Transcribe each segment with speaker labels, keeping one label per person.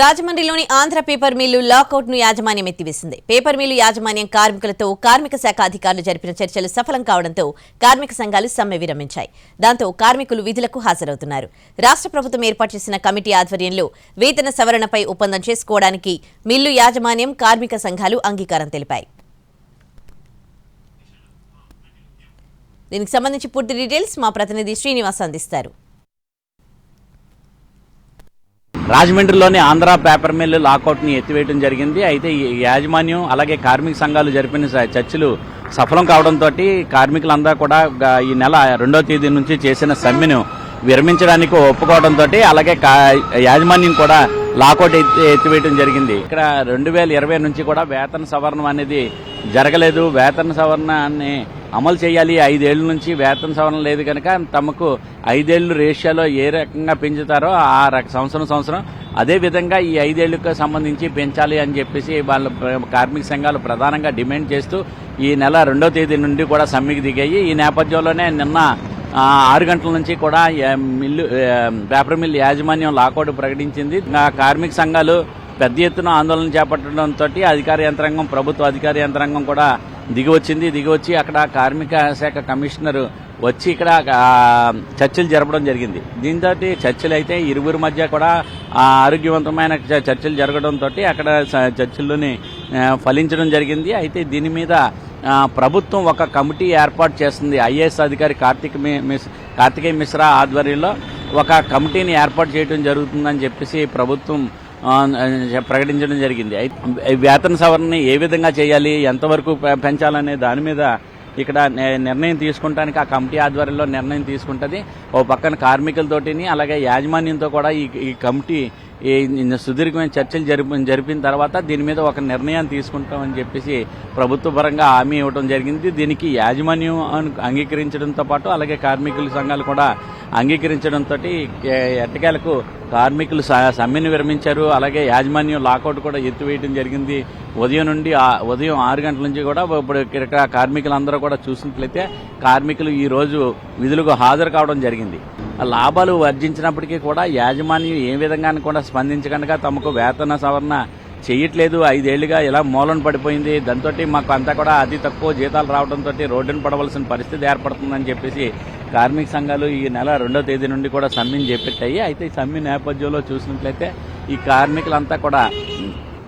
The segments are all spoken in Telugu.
Speaker 1: రాజమండ్రిలోని ఆంధ్ర పేపర్ మిల్లు లాకౌట్ను యాజమాన్యం ఎత్తివేసింది. పేపర్ మిల్లు యాజమాన్యం కార్మికులతో కార్మిక శాఖ అధికారులు జరిపిన చర్చలు సఫలం కావడంతో కార్మిక సంఘాలు సమ్మె విరమించాయి. దాంతో కార్మికులు విధులకు హాజరవుతున్నారు. రాష్ట్ర ప్రభుత్వం ఏర్పాటు చేసిన కమిటీ ఆధ్వర్యంలో వేతన సవరణపై ఒప్పందం చేసుకోవడానికి మిల్లు యాజమాన్యం కార్మిక సంఘాలు అంగీకారం తెలిపాయి. దీనికి సంబంధించి పూర్తి డీటెయిల్స్ మా ప్రతినిధి శ్రీనివాస్ అందిస్తారు.
Speaker 2: రాజమండ్రిలోని ఆంధ్ర పేపర్ మిల్లు లాకౌట్ని ఎత్తివేయడం జరిగింది. అయితే ఈ యాజమాన్యం అలాగే కార్మిక సంఘాలు జరిపిన స- చర్చలు సఫలం కావడంతో కార్మికులందరూ కూడా ఈ నెల రెండో తేదీ నుంచి చేసిన సమ్మెను విరమించడానికి ఒప్పుకోవడంతో అలాగే కా- యాజమాన్యం కూడా లాకౌట్ ఎత్తి ఎత్తివేయడం జరిగింది. ఇక్కడ రెండు వేల ఇరవై నుంచి కూడా వేతన సవరణ అనేది జరగలేదు. వేతన సవరణ అనే అమలు చేయాలి. ఐదేళ్ళ నుంచి వేతన సవరణ లేదు కనుక తమకు ఐదేళ్ళు రేషియోలో ఏ రకంగా పెంచుతారో ఆ రక సంవత్సరం సంవత్సరం అదే విధంగా ఈ ఐదేళ్ళకు సంబంధించి పెంచాలి అని చెప్పేసి వాళ్ళ కార్మిక సంఘాలు ప్రధానంగా డిమాండ్ చేస్తూ ఈ నెల రెండో తేదీ నుండి కూడా సమ్మెకి దిగాయి. ఈ నేపథ్యంలోనే నిన్న ఆరు గంటల నుంచి కూడా మిల్లు పేపర్ మిల్ యాజమాన్యం లాకౌట్ ప్రకటించింది. కార్మిక సంఘాలు పెద్ద ఎత్తున ఆందోళన చేపట్టడంతో అధికార యంత్రాంగం ప్రభుత్వ అధికార యంత్రాంగం కూడా దిగి వచ్చింది దిగి వచ్చి అక్కడ కార్మిక శాఖ కమిషనర్ వచ్చి ఇక్కడ చర్చలు జరపడం జరిగింది. దీంతో చర్చలు అయితే ఇరువురి మధ్య కూడా ఆరోగ్యవంతమైన చ- చర్చలు జరగడంతో అక్కడ స- చర్చల్లోని ఫలించడం జరిగింది. అయితే దీని మీద ప్రభుత్వం ఒక కమిటీ ఏర్పాటు చేస్తుంది. ఐఏఎస్ అధికారి కార్తిక్ మిస్ కార్తికేయ మిశ్రా ఆధ్వర్యంలో ఒక కమిటీని ఏర్పాటు చేయడం జరుగుతుందని చెప్పేసి ప్రభుత్వం ప్రకటించడం జరిగింది. అయితే వేతన సవరణని ఏ విధంగా చేయాలి ఎంతవరకు పెంచాలనే దాని మీద ఇక్కడ నిర్ణయం తీసుకుంటానికి ఆ కమిటీ ఆధ్వర్యంలో నిర్ణయం తీసుకుంటుంది. ఓ పక్కన కార్మికులతోటిని అలాగే యాజమాన్యంతో కూడా ఈ ఈ కమిటీ సుదీర్ఘమైన చర్చలు జరిపి జరిపిన తర్వాత దీని మీద ఒక నిర్ణయం తీసుకుంటామని చెప్పేసి ప్రభుత్వ పరంగా హామీ ఇవ్వడం జరిగింది. దీనికి యాజమాన్యం అంగీకరించడంతో పాటు అలాగే కార్మికుల సంఘాలు కూడా అంగీకరించడంతో ఎట్టకేలకు కార్మికులు స- సమ్మెను విరమించారు. అలాగే యాజమాన్యం లాకౌట్ కూడా ఎత్తివేయడం జరిగింది. ఉదయం నుండి ఉదయం ఆరు గంటల నుంచి కూడా ఇప్పుడు ఇక్కడ కార్మికులందరూ కూడా చూసినట్లయితే కార్మికులు ఈ రోజు విధులకు హాజరు కావడం జరిగింది. లాభాలు వర్జించినప్పటికీ కూడా యాజమాన్యం ఏ విధంగా కూడా స్పందించకుండా తమకు వేతన సవరణ చేయట్లేదు. ఐదేళ్ళుగా ఇలా మూలన పడిపోయింది. దాంతో మాకు అంతా కూడా అతి తక్కువ జీతాలు రావడంతో రోడ్డును పడవలసిన పరిస్థితి ఏర్పడుతుందని చెప్పేసి కార్మిక సంఘాలు ఈ నెల రెండో తేదీ నుండి కూడా సమ్మెను చేపట్టాయి. అయితే ఈ సమ్మె నేపథ్యంలో చూసినట్లయితే ఈ కార్మికులంతా కూడా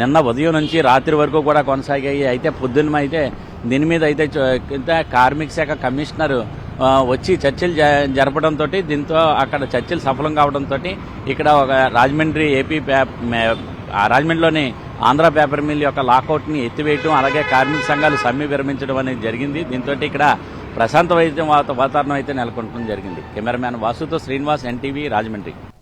Speaker 2: నిన్న ఉదయం నుంచి రాత్రి వరకు కూడా కొనసాగాయి. అయితే పొద్దున్న అయితే దీని మీద అయితే కార్మిక శాఖ కమిషనరు వచ్చి చర్చలు జ- జరపడంతో దీంతో అక్కడ చర్చలు సఫలం కావడంతో ఇక్కడ ఒక రాజమండ్రి ఏపీ రాజమండ్రిలోని ఆంధ్ర పేపర్ మిల్ యొక్క లాకౌట్ని ఎత్తివేయటం అలాగే కార్మిక సంఘాలు సమ్మె విరమించడం అనేది జరిగింది. దీంతో ఇక్కడ ప్రశాంతమైన వాత- వాతావరణం అయితే నెలకొనడం జరిగింది. కెమెరామ్యాన్ వాసుతో శ్రీనివాస్ ఎన్టీవీ రాజమండ్రి.